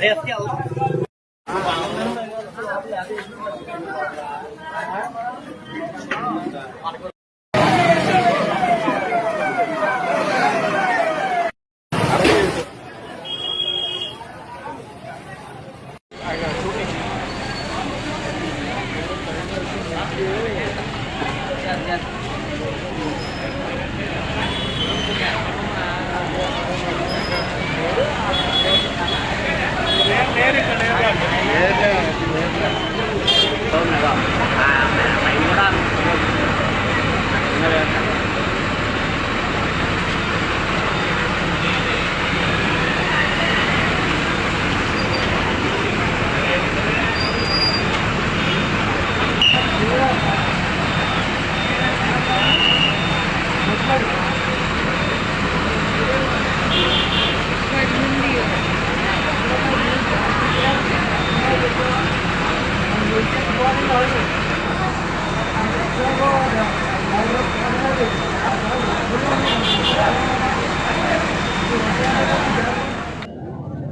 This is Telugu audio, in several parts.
Essa é a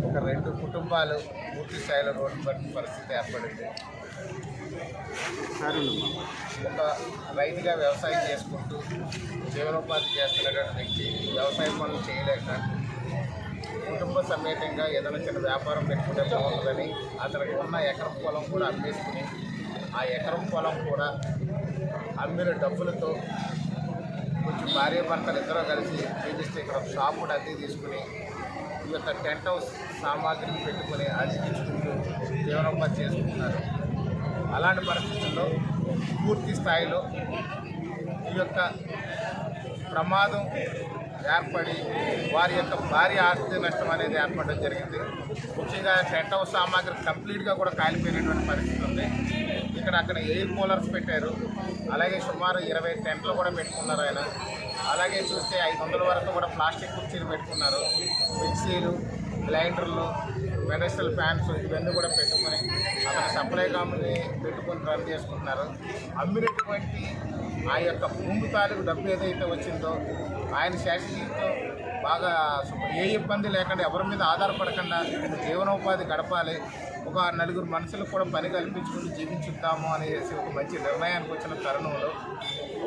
ఒక రెండు కుటుంబాలు పూర్తి స్థాయిలో రోడ్డు పరిస్థితి ఏర్పడింది. ఒక రైతుగా వ్యవసాయం చేసుకుంటూ జీవనోపాధి చేస్తున్నటువంటి వ్యక్తి వ్యవసాయ పనులు చేయలేక కుటుంబ సమేతంగా ఏదైనా చిన్న వ్యాపారం పెట్టుకుంటే బాగుంటుందని అతనికి ఉన్న ఎకరం పొలం కూడా అమ్మేసుకుని ఆ ఎకరం పొలం కూడా అమ్మిన డబ్బులతో కొంచెం భార్య భర్తలు ఇద్దరూ కలిసి రిజిస్టర్ ఇక్కడ షాప్ కూడా అద్దె తీసుకుని ఈ యొక్క టెంట్ హౌస్ సామాగ్రిని పెట్టుకొని అతికించుకుంటూ జీవనోపాధి చేసుకుంటున్నారు. అలాంటి పరిస్థితుల్లో పూర్తి స్థాయిలో ఈ యొక్క ప్రమాదం ఏర్పడి వారి యొక్క భారీ ఆస్తి నష్టం అనేది ఏర్పడడం జరిగింది. ముఖ్యంగా టెంట్ హౌస్ సామాగ్రి కంప్లీట్గా కూడా కాలిపోయినటువంటి పరిస్థితి ఉంది ఇక్కడ అక్కడ ఎయిర్ కూలర్స్ పెట్టారు. అలాగే సుమారు ఇరవై టెంట్లు కూడా పెట్టుకున్నారు ఆయన. అలాగే చూస్తే ఐదు వందల వరకు కూడా ప్లాస్టిక్ కుర్చీలు పెట్టుకున్నారు. మిక్సీలు గ్రైండర్లు మెడస్టల్ ఫ్యాన్స్ ఇవన్నీ కూడా పెట్టుకొని అక్కడ సప్లై కంపెనీ పెట్టుకొని రన్ చేసుకుంటున్నారు. అమ్మినటువంటి ఆ యొక్క భూమి తాలూకు డబ్బు ఏదైతే వచ్చిందో ఆయన శాశ్వతంతో బాగా ఏ ఇబ్బంది లేకుండా ఎవరి మీద ఆధారపడకుండా జీవనోపాధి గడపాలి. ఒక నలుగురు మనుషులకు కూడా పని కల్పించుకుంటూ జీవించుద్దాము అనేసి ఒక మంచి నిర్ణయానికి వచ్చిన తరుణంలో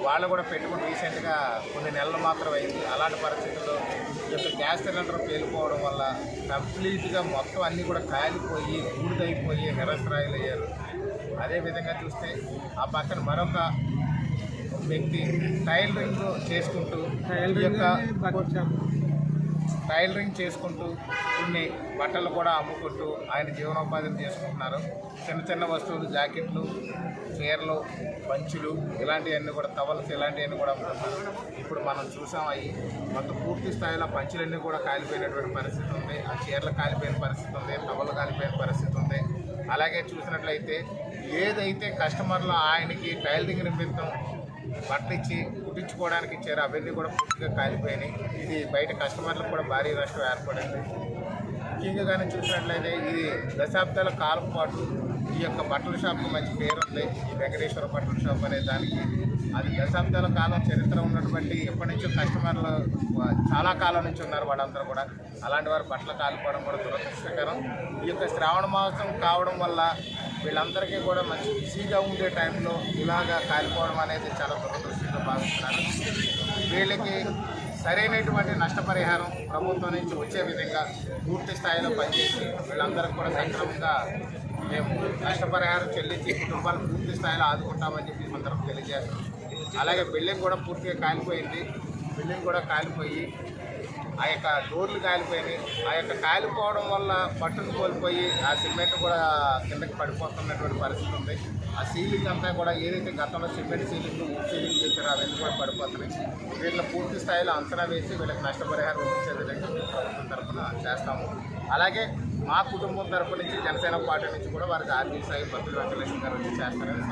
వాళ్ళు కూడా పెట్టుకుని రీసెంట్గా కొన్ని నెలలు మాత్రం అయింది. అలాంటి పరిస్థితుల్లో ఈ యొక్క గ్యాస్ సిలిండర్ పేలిపోవడం వల్ల కంప్లీట్గా మొత్తం అన్నీ కూడా కాలిపోయి బూడిదైపోయి నిరసరాయిలు అయ్యారు అదేవిధంగా చూస్తే ఆ పక్కన మరొక వ్యక్తి టైలరింగ్ చేసుకుంటూ యొక్క టైలరింగ్ చేసుకుంటూ కొన్ని బట్టలు కూడా అమ్ముకుంటూ ఆయన జీవనోపాధిని చేసుకుంటున్నారు. చిన్న చిన్న వస్తువులు జాకెట్లు చీరలు పంచులు ఇలాంటివన్నీ కూడా టవల్స్ ఇలాంటివన్నీ కూడా అమ్ముకుంటున్నారు. ఇప్పుడు మనం చూసాం అవి మొత్తం పూర్తి స్థాయిలో పంచులన్నీ కూడా కాలిపోయినటువంటి పరిస్థితి ఉంది. ఆ చీరలు కాలిపోయిన పరిస్థితి ఉంది టవల్ కాలిపోయిన పరిస్థితి ఉంది. అలాగే చూసినట్లయితే ఏదైతే కస్టమర్లు ఆయనకి టైలరింగ్ నిమిత్తం బట్టలు ఇచ్చి కుట్టించుకోవడానికి ఇచ్చారు. అవన్నీ కూడా పూర్తిగా కాలిపోయినాయి. ఇది బయట కస్టమర్లకు కూడా భారీ నష్టం ఏర్పడింది. ముఖ్యంగా కానీ చూసినట్లయితే ఇది దశాబ్దాల కాలం పాటు ఈ యొక్క బట్టల షాప్కి మంచి పేరు ఉంది ఈ వెంకటేశ్వర బట్టల షాప్ అనే దానికి. అది దశాబ్దాల కాలం చరిత్ర ఉన్నటువంటి ఎప్పటి నుంచో కస్టమర్లు చాలా కాలం నుంచి ఉన్నారు వాళ్ళందరూ కూడా. అలాంటి వారు బట్టలు కాలిపోవడం కూడా దురదృష్టకరం. ఈ యొక్క శ్రావణ మాసం కావడం వల్ల వీళ్ళందరికీ కూడా మంచి బిజీగా ఉండే టైంలో ఇలాగా కాలిపోవడం అనేది చాలా దురదృష్టంగా భావిస్తున్నారు. వీళ్ళకి సరైనటువంటి నష్టపరిహారం ప్రభుత్వం నుంచి వచ్చే విధంగా పూర్తి స్థాయిలో పనిచేసి వీళ్ళందరికీ కూడా సక్రమంగా మేము నష్టపరిహారం చెల్లించి కుటుంబాలు పూర్తి స్థాయిలో ఆదుకుంటామని చెప్పి ఈ సందర్భం తెలియజేస్తాం అలాగే బిల్డింగ్ కూడా పూర్తిగా కాలిపోయింది. బిల్డింగ్ కూడా కాలిపోయి ఆ యొక్క డోర్లు కాలిపోయినాయి. ఆ యొక్క కాలిపోవడం వల్ల పట్టును కోల్పోయి ఆ సిమెంట్ కూడా కిందకి పడిపోతున్నటువంటి పరిస్థితి ఉంది. ఆ సీలింగ్ అంతా కూడా ఏదైతే గతంలో సిమెంట్ సీలింగ్ వుడ్ సీలింగ్ చేశారో అవన్నీ కూడా పడిపోతున్నాయి. వీళ్ళని పూర్తి స్థాయిలో అంచనా వేసి వీళ్ళకి నష్టపరిహారం ఇచ్చే విధంగా మేము ప్రభుత్వం తరఫున చేస్తాము. అలాగే మా కుటుంబం తరపు నుంచి జనసేన పార్టీ నుంచి కూడా వారికి ఆర్థిక సాయం భద్రులు వెంకటేశ్వర గారు వచ్చి చేస్తారని